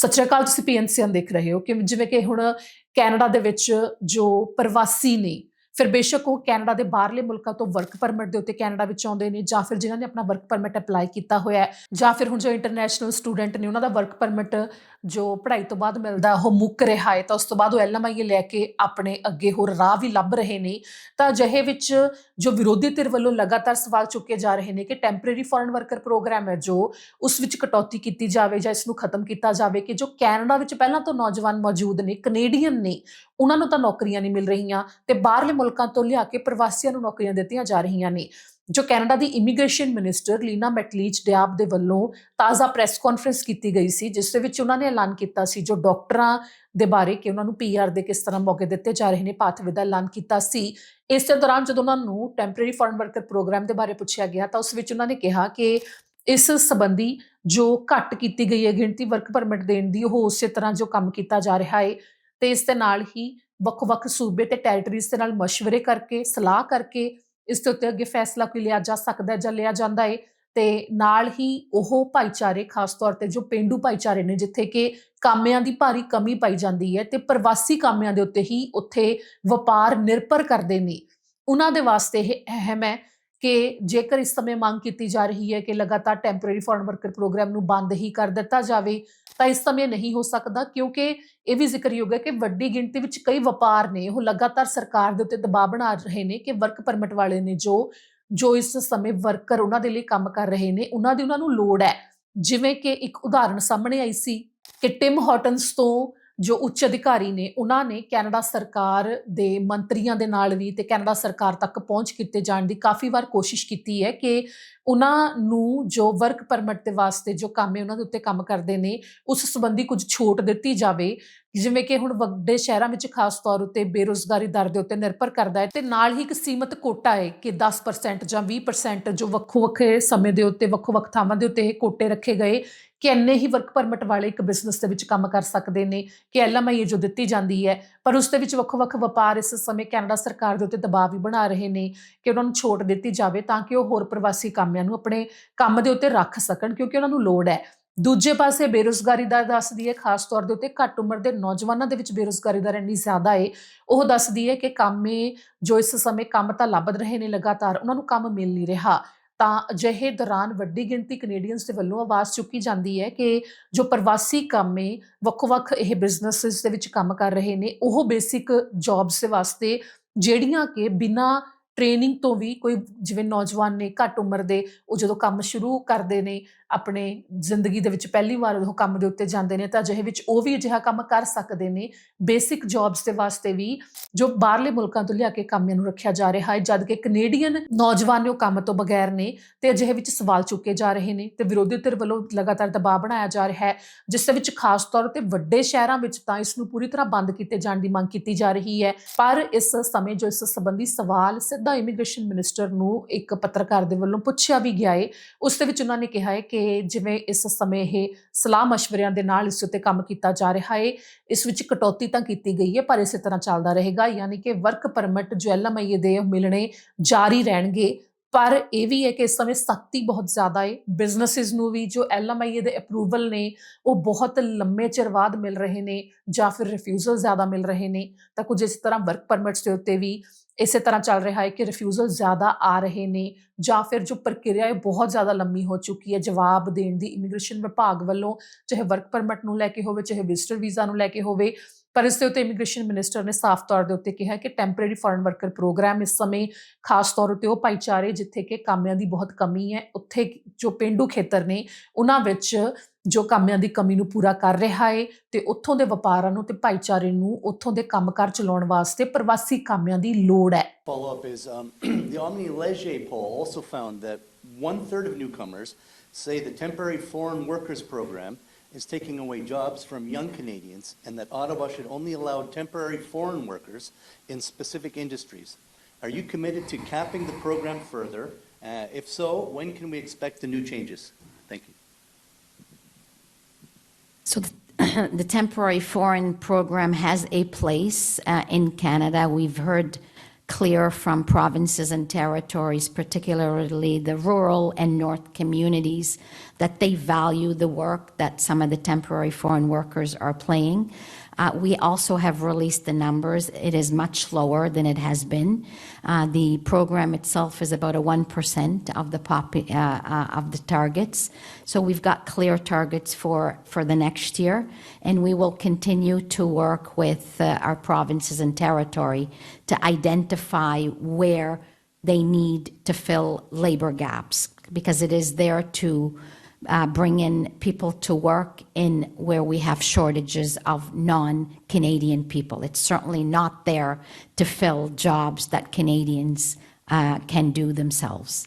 ਸਤਿ ਸ਼੍ਰੀ ਅਕਾਲ, ਤੁਸੀਂ ਪੀਐਨਸੀਐਨ ਦੇਖ ਰਹੇ ਹੋ ਕਿ ਜਿਵੇਂ ਕਿ ਹੁਣ ਕੈਨੇਡਾ ਦੇ ਵਿੱਚ ਜੋ ਪ੍ਰਵਾਸੀ ਨੇ ਫਿਰ ਬੇਸ਼ੱਕ ਉਹ ਕੈਨੇਡਾ ਦੇ ਬਾਹਰਲੇ ਮੁਲਕਾਂ ਤੋਂ ਵਰਕ ਪਰਮਿਟ ਦੇ ਉੱਤੇ ਕੈਨੇਡਾ ਵਿੱਚ ਆਉਂਦੇ ਨੇ ਜਾਂ ਫਿਰ ਜਿਨ੍ਹਾਂ ਨੇ ਆਪਣਾ ਵਰਕ ਪਰਮਿਟ ਅਪਲਾਈ ਕੀਤਾ ਹੋਇਆ ਹੈ, ਜਾਂ ਫਿਰ ਹੁਣ ਜੋ ਇੰਟਰਨੈਸ਼ਨਲ ਸਟੂਡੈਂਟ ਨੇ ਉਹਨਾਂ ਦਾ ਵਰਕ ਪਰਮਿਟ ਜੋ ਪੜ੍ਹਾਈ ਤੋਂ ਬਾਅਦ ਮਿਲਦਾ, ਉਹ ਮੁੱਕ ਰਿਹਾ ਹੈ, ਤਾਂ ਉਸ ਤੋਂ ਬਾਅਦ ਉਹ ਐਲਐਮਆਈ ਲੈ ਕੇ ਆਪਣੇ ਅੱਗੇ ਹੋਰ ਰਾਹ ਵੀ ਲੱਭ ਰਹੇ ਨੇ। ਤਾਂ ਅਜਿਹੇ ਵਿੱਚ ਜੋ ਵਿਰੋਧੀ ਧਿਰ ਵੱਲੋਂ ਲਗਾਤਾਰ ਸਵਾਲ ਚੁੱਕੇ ਜਾ ਰਹੇ ਨੇ ਕਿ ਟੈਂਪਰੇਰੀ ਫੋਰਨ ਵਰਕਰ ਪ੍ਰੋਗਰਾਮ ਹੈ ਜੋ, ਉਸ ਵਿੱਚ ਕਟੌਤੀ ਕੀਤੀ ਜਾਵੇ ਜਾਂ ਇਸ ਨੂੰ ਖਤਮ ਕੀਤਾ ਜਾਵੇ ਕਿ ਜੋ ਕੈਨੇਡਾ ਵਿੱਚ ਪਹਿਲਾਂ ਤੋਂ ਨੌਜਵਾਨ ਮੌਜੂਦ ਨੇ ਕੈਨੇਡੀਅਨ ਨੇ, ਉਹਨਾਂ ਨੂੰ ਤਾਂ ਨੌਕਰੀਆਂ ਨਹੀਂ ਮਿਲ ਰਹੀਆਂ ਤੇ ਬਾਹਰਲੇ ਮੁਲਕਾਂ ਤੋਂ ਲਿਆ ਕੇ ਪ੍ਰਵਾਸੀਆਂ ਨੂੰ ਨੌਕਰੀਆਂ ਦਿੱਤੀਆਂ ਜਾ ਰਹੀਆਂ ਨੇ, ਜੋ ਕੈਨੇਡਾ ਦੀ immigration minister Lena Metlege Diab ਦੇ ਵੱਲੋਂ ਤਾਜ਼ਾ ਪ੍ਰੈਸ ਕਾਨਫਰੰਸ ਕੀਤੀ ਗਈ ਸੀ, ਜਿਸ ਦੇ ਵਿੱਚ ਉਹਨਾਂ ਨੇ ਐਲਾਨ ਕੀਤਾ ਸੀ ਜੋ ਡਾਕਟਰਾਂ ਦੇ ਬਾਰੇ ਕਿ ਉਹਨਾਂ ਨੂੰ ਪੀਆਰ ਦੇ ਕਿਸ ਤਰ੍ਹਾਂ ਮੌਕੇ ਦਿੱਤੇ ਜਾ ਰਹੇ ਨੇ, ਪਾਥਵੇ ਦਾ ਐਲਾਨ ਕੀਤਾ ਸੀ। ਇਸੇ ਦੌਰਾਨ ਜਦੋਂ ਉਹਨਾਂ ਨੂੰ ਟੈਂਪਰੇਰੀ ਫੋਰਨ ਵਰਕਰ ਪ੍ਰੋਗਰਾਮ ਦੇ ਬਾਰੇ ਪੁੱਛਿਆ ਗਿਆ ਤਾਂ ਉਸ ਵਿੱਚ ਉਹਨਾਂ ਨੇ ਕਿਹਾ ਕਿ ਇਸ ਸੰਬੰਧੀ ਜੋ ਘੱਟ ਕੀਤੀ ਗਈ ਹੈ ਗਿਣਤੀ ਵਰਕ ਪਰਮਿਟ ਦੇਣ ਦੀ, ਉਹ ਉਸੇ ਤਰ੍ਹਾਂ ਜੋ ਕੰਮ ਕੀਤਾ ਜਾ ਰਿਹਾ ਹੈ, ਤੇ ਇਸ ਦੇ ਨਾਲ ਹੀ ਵੱਖ-ਵੱਖ ਸੂਬੇ ਤੇ ਟੈਰੀਟਰੀਜ਼ ਦੇ ਨਾਲ ਮਸ਼ਵਰੇ ਕਰਕੇ, ਸਲਾਹ ਕਰਕੇ ਇਸ ਦੇ ਉੱਤੇ ਅੱਗੇ ਫੈਸਲਾ ਕੋਈ ਲਿਆ ਜਾ ਸਕਦਾ ਹੈ ਜਾਂ ਲਿਆ ਜਾਂਦਾ ਹੈ ਤੇ ਨਾਲ ਹੀ ਉਹ ਭਾਈਚਾਰੇ ਖਾਸ ਤੌਰ ਤੇ ਜੋ ਪਿੰਡੂ ਭਾਈਚਾਰੇ ਨੇ, ਜਿੱਥੇ ਕਿ ਕਾਮਿਆਂ ਦੀ ਭਾਰੀ ਕਮੀ ਪਾਈ ਜਾਂਦੀ ਹੈ ਤੇ ਪ੍ਰਵਾਸੀ ਕਾਮਿਆਂ ਦੇ ਉੱਤੇ ਹੀ ਉੱਥੇ ਵਪਾਰ ਨਿਰਭਰ ਕਰਦੇ ਨੇ। ਉਹਨਾਂ ਦੇ ਵਾਸਤੇ ਇਹ ਅਹਿਮ ਹੈ ਕਿ ਜੇਕਰ ਇਸ ਸਮੇਂ ਮੰਗ ਕੀਤੀ ਜਾ ਰਹੀ ਹੈ ਕਿ ਲਗਾਤਾਰ ਟੈਂਪਰੇਰੀ ਫੋਰਨ ਵਰਕਰ ਪ੍ਰੋਗਰਾਮ ਨੂੰ ਬੰਦ ਹੀ ਕਰ ਦਿੱਤਾ ਜਾਵੇ, ਤਾਂ ਇਸ ਸਮੇਂ ਨਹੀਂ ਹੋ ਸਕਦਾ, ਕਿਉਂਕਿ ਇਹ ਵੀ ਜ਼ਿਕਰਯੋਗ ਹੈ ਕਿ ਵੱਡੀ ਗਿਣਤੀ ਵਿੱਚ ਕਈ ਵਪਾਰ ਨੇ, ਉਹ ਲਗਾਤਾਰ ਸਰਕਾਰ ਦੇ ਉੱਤੇ ਦਬਾਅ ਬਣਾ ਰਹੇ ਨੇ ਕਿ ਵਰਕ ਪਰਮਿਟ ਵਾਲੇ ਨੇ ਜੋ ਜੋ ਇਸ ਸਮੇਂ ਵਰਕਰ ਉਹਨਾਂ ਦੇ ਲਈ ਕੰਮ ਕਰ ਰਹੇ ਨੇ, ਉਹਨਾਂ ਦੀ ਉਹਨਾਂ ਨੂੰ ਲੋੜ ਹੈ। ਜਿਵੇਂ ਕਿ ਇੱਕ ਉਦਾਹਰਣ ਸਾਹਮਣੇ ਆਈ ਸੀ ਕਿ ਟਿਮ ਹਾਟਨਸ ਤੋਂ ਜੋ ਉੱਚ ਅਧਿਕਾਰੀ ਨੇ, ਉਹਨਾਂ ਨੇ ਕੈਨੇਡਾ ਸਰਕਾਰ ਦੇ ਮੰਤਰੀਆਂ ਦੇ ਨਾਲ ਵੀ ਤੇ ਕੈਨੇਡਾ ਸਰਕਾਰ ਤੱਕ ਪਹੁੰਚ ਕੀਤੇ ਜਾਣ ਦੀ ਕਾਫੀ ਵਾਰ ਕੋਸ਼ਿਸ਼ ਕੀਤੀ ਹੈ ਕਿ ਉਹਨਾਂ ਨੂੰ ਜੋ ਵਰਕ ਪਰਮਿਟ ਦੇ ਵਾਸਤੇ ਜੋ ਕੰਮ ਹੈ, ਉਹਨਾਂ ਦੇ ਉੱਤੇ ਕੰਮ ਕਰਦੇ ਨੇ, ਉਸ ਸੰਬੰਧੀ ਕੁਝ ਛੋਟ ਦਿੱਤੀ ਜਾਵੇ। ਜਿਵੇਂ ਕਿ ਹੁਣ ਵੱਡੇ ਸ਼ਹਿਰਾਂ ਵਿੱਚ ਖਾਸ ਤੌਰ ਉੱਤੇ ਬੇਰੋਜ਼ਗਾਰੀ ਦਰ ਦੇ ਉੱਤੇ ਨਿਰਭਰ ਕਰਦਾ ਹੈ ਤੇ ਨਾਲ ਹੀ ਇੱਕ ਸੀਮਤ ਕੋਟਾ ਹੈ ਕਿ 10% ਜਾਂ 20% ਜੋ ਵੱਖੋ-ਵੱਖਰੇ ਸਮੇਂ ਦੇ ਉੱਤੇ, ਵੱਖੋ-ਵੱਖ ਥਾਵਾਂ ਦੇ ਉੱਤੇ ਇਹ ਕੋਟੇ ਰੱਖੇ ਗਏ। ਕਿ ਇੰਨੇ ਹੀ ਵਰਕ ਪਰਮਿਟ ਵਾਲੇ ਇੱਕ ਬਿਜ਼ਨਸ ਦੇ ਵਿੱਚ ਕੰਮ ਕਰ ਸਕਦੇ ਨੇ, ਕਿ ਐਲਐਮਆਈ ਜੋ ਦਿੱਤੀ ਜਾਂਦੀ ਹੈ, ਪਰ ਉਸ ਦੇ ਵਿੱਚ ਵੱਖੋ-ਵੱਖ ਵਪਾਰ ਇਸ ਸਮੇਂ ਕੈਨੇਡਾ ਸਰਕਾਰ ਦੇ ਉੱਤੇ ਦਬਾਅ ਵੀ ਬਣਾ ਰਹੇ ਨੇ ਕਿ ਉਹਨਾਂ ਨੂੰ ਛੋਟ ਦਿੱਤੀ ਜਾਵੇ ਤਾਂ ਕਿ ਉਹ ਹੋਰ ਪ੍ਰਵਾਸੀ ਕਾਮਿਆਂ ਨੂੰ ਆਪਣੇ ਕੰਮ ਦੇ ਉੱਤੇ ਰੱਖ ਸਕਣ ਕਿਉਂਕਿ ਉਹਨਾਂ ਨੂੰ ਲੋੜ ਹੈ। ਦੂਜੇ ਪਾਸੇ ਬੇਰੋਜ਼ਗਾਰੀ ਦਾ ਦੱਸਦੀ ਹੈ, ਖਾਸ ਤੌਰ ਦੇ ਉੱਤੇ ਘੱਟ ਉਮਰ ਦੇ ਨੌਜਵਾਨਾਂ ਦੇ ਵਿੱਚ ਬੇਰੋਜ਼ਗਾਰੀ ਦਰ ਇੰਨੀ ਜ਼ਿਆਦਾ ਹੈ ਉਹ ਦੱਸਦੀ ਹੈ ਕਿ ਕੰਮੇ ਜੋ ਇਸ ਸਮੇਂ ਕੰਮ ਤਾਂ ਲੱਭ ਰਹੇ ਨੇ ਲਗਾਤਾਰ, ਉਹਨਾਂ ਨੂੰ ਕੰਮ ਮਿਲ ਨਹੀਂ ਰਿਹਾ। ਤਾਂ ਅਜਿਹੇ ਦੌਰਾਨ ਵੱਡੀ ਗਿਣਤੀ ਕੈਨੇਡੀਅਨਸ ਦੇ ਵੱਲੋਂ ਆਵਾਜ਼ ਚੁੱਕੀ ਜਾਂਦੀ ਹੈ ਕਿ ਜੋ ਪ੍ਰਵਾਸੀ ਕਾਮੇ ਵੱਖ-ਵੱਖ ਇਹ ਬਿਜ਼ਨੈਸਸ ਦੇ ਵਿੱਚ ਕੰਮ ਕਰ ਰਹੇ ਨੇ, ਉਹ ਬੇਸਿਕ ਜੌਬਸ ਦੇ ਵਾਸਤੇ ਜਿਹੜੀਆਂ ਕਿ ਬਿਨਾ ਟ੍ਰੇਨਿੰਗ ਤੋਂ ਵੀ ਕੋਈ ਜਿਵੇਂ ਨੌਜਵਾਨ ਨੇ ਘੱਟ ਉਮਰ ਦੇ ਉਹ ਜਦੋਂ ਕੰਮ ਸ਼ੁਰੂ ਕਰਦੇ ਨੇ ਆਪਣੇ ਜ਼ਿੰਦਗੀ ਦੇ ਵਿੱਚ ਪਹਿਲੀ ਵਾਰ ਉਹ ਕੰਮ ਦੇ ਉੱਤੇ ਜਾਂਦੇ ਨੇ ਤਾਂ ਅਜਿਹੇ ਵਿੱਚ ਉਹ ਵੀ ਅਜਿਹਾ ਕੰਮ ਕਰ ਸਕਦੇ ਨੇ। ਬੇਸਿਕ ਜੌਬਸ ਦੇ ਵਾਸਤੇ ਵੀ ਜੋ ਬਾਹਰਲੇ ਮੁਲਕਾਂ ਤੋਂ ਲਿਆ ਕੇ ਕਾਮਿਆਂ ਨੂੰ ਰੱਖਿਆ ਜਾ ਰਿਹਾ ਹੈ, ਜਦ ਕਿ ਕੈਨੇਡੀਅਨ ਨੌਜਵਾਨ ਨੇ ਉਹ ਕੰਮ ਤੋਂ ਬਗੈਰ ਨੇ ਤੇ ਅਜਿਹੇ ਵਿੱਚ ਸਵਾਲ ਚੁੱਕੇ ਜਾ ਰਹੇ ਨੇ ਤੇ ਵਿਰੋਧੀ ਧਿਰ ਵੱਲੋਂ ਲਗਾਤਾਰ ਦਬਾਅ ਬਣਾਇਆ ਜਾ ਰਿਹਾ ਹੈ, ਜਿਸ ਦੇ ਵਿੱਚ ਖਾਸ ਤੌਰ ਤੇ ਵੱਡੇ ਸ਼ਹਿਰਾਂ ਵਿੱਚ ਤਾਂ ਇਸ ਨੂੰ ਪੂਰੀ ਤਰ੍ਹਾਂ ਬੰਦ ਕੀਤੇ ਜਾਣ ਦੀ ਮੰਗ ਕੀਤੀ ਜਾ ਰਹੀ ਹੈ। ਪਰ ਇਸ ਸਮੇਂ ਜੋ ਇਸ ਸੰਬੰਧੀ ਸਵਾਲ ਸਿੱਧਾ ਇਮੀਗ੍ਰੇਸ਼ਨ ਮਿਨਿਸਟਰ ਨੂੰ ਇੱਕ ਪੱਤਰਕਾਰ ਦੇ ਵੱਲੋਂ ਪੁੱਛਿਆ ਵੀ ਗਿਆ ਹੈ ਉਸ ਦੇ ਵਿੱਚ ਉਹਨਾਂ ਨੇ ਕਿਹਾ ਹੈ ਕਿ ਜਿਵੇਂ ਇਸ ਸਮੇਂ ਇਹ ਸਲਾਹ مشਵਰਿਆਂ ਦੇ ਨਾਲ ਇਸ ਉੱਤੇ ਕੰਮ ਕੀਤਾ ਜਾ ਰਿਹਾ ਹੈ ਇਸ ਵਿੱਚ ਕਟੌਤੀ ਤਾਂ ਕੀਤੀ ਗਈ ਹੈ ਪਰ ਇਸੇ ਤਰ੍ਹਾਂ ਚੱਲਦਾ ਰਹੇਗਾ, ਯਾਨੀ ਕਿ ਵਰਕ ਪਰਮਿਟ ਜੋ ਐਲਐਮਆਈ ਦੇ ਮਿਲਣੇ ਜਾਰੀ ਰਹਿਣਗੇ। ਪਰ ਇਹ ਵੀ ਹੈ ਕਿ ਇਸ ਸਮੇਂ ਸਖਤੀ ਬਹੁਤ ਜ਼ਿਆਦਾ ਹੈ ਬਿਜ਼ਨੈਸਿਸ ਨੂੰ ਵੀ ਜੋ ਐਲਐਮਆਈ ਦੇ ਅਪਰੂਵਲ ਨੇ, ਉਹ ਬਹੁਤ ਲੰਮੇ ਚਿਰ ਬਾਅਦ ਮਿਲ ਰਹੇ ਨੇ ਜਾਂ ਫਿਰ ਰਿਫਿਊਜ਼ਲ ਜ਼ਿਆਦਾ ਮਿਲ ਰਹੇ ਨੇ। ਤਾਂ ਕੁਝ ਇਸ ਤਰ੍ਹਾਂ ਵਰਕ ਪਰਮਿਟਸ ਦੇ ਉੱਤੇ ਵੀ ਇਸੇ ਤਰ੍ਹਾਂ ਚੱਲ ਰਿਹਾ ਹੈ ਕਿ ਰਿਫਿਊਜ਼ਲ ਜ਼ਿਆਦਾ ਆ ਰਹੇ ਨੇ ਜਾਂ ਫਿਰ ਜੋ ਪ੍ਰਕਿਰਿਆ ਹੈ ਬਹੁਤ ਜ਼ਿਆਦਾ ਲੰਮੀ ਹੋ ਚੁੱਕੀ ਹੈ। ਜਵਾਬ ਦੇਣ ਦੀ ਇਮੀਗ੍ਰੇਸ਼ਨ ਵਿਭਾਗ ਵੱਲੋਂ ਚਾਹੇ ਵਰਕ ਪਰਮਿਟ ਨੂੰ ਲੈ ਕੇ ਹੋਵੇ, ਚਾਹੇ ਵਿਜ਼ਟਰ ਵੀਜ਼ਾ ਨੂੰ ਲੈ ਕੇ ਹੋਵੇ ਪਰ ਇਸ ਦੇ ਉੱਤੇ ਇਮੀਗ੍ਰੇਸ਼ਨ ਮਿਨਿਸਟਰ ਨੇ ਸਾਫ਼ ਤੌਰ ਦੇ ਉੱਤੇ ਕਿਹਾ ਕਿ ਟੈਂਪਰੇਰੀ ਫੋਰਨ ਵਰਕਰ ਪ੍ਰੋਗਰਾਮ ਇਸ ਸਮੇਂ ਖਾਸ ਤੌਰ ਉਤੇ ਉਹ ਭਾਈਚਾਰੇ ਜਿੱਥੇ ਕਿ ਕਾਮਿਆਂ ਦੀ ਬਹੁਤ ਕਮੀ ਹੈ ਉੱਥੇ ਜੋ ਪਿੰਡੂ ਖੇਤਰ ਨੇ ਉਹਨਾਂ ਵਿੱਚ ਜੋ ਕਾਮਿਆਂ ਦੀ ਕਮੀ ਨੂੰ ਪੂਰਾ ਕਰ ਰਿਹਾ ਹੈ ਤੇ ਉੱਥੋਂ ਦੇ ਵਪਾਰਾਂ ਨੂੰ ਤੇ ਭਾਈਚਾਰੇ ਨੂੰ ਉੱਥੋਂ ਦੇ ਕੰਮਕਾਰ ਚਲਾਉਣ ਵਾਸਤੇ ਪ੍ਰਵਾਸੀ ਕਾਮਿਆਂ ਦੀ ਲੋੜ ਹੈ। Follow up is um, the Omni Leger poll also found that one third of newcomers say the temporary foreign workers program is taking away jobs from young Canadians and that Ottawa should only allow temporary foreign workers in specific industries. Are you committed to capping the program further? Uh, if so, when can we expect the new changes? Thank you. So the, temporary foreign program has a place uh, in Canada. We've heard clear from provinces and territories, particularly the rural and north communities, that they value the work that some of the temporary foreign workers are playing. Uh, we also have released the numbers. It is much lower than it has been. Uh, the program itself is about a 1% of the, pop, uh, of the targets. So we've got clear targets for, for the next year, and we will continue to work with our provinces and territory to identify where they need to fill labor gaps because it is there to uh, bring in people to work in where we have shortages of non-Canadian people. It's certainly not there to fill jobs that Canadians uh, can do themselves.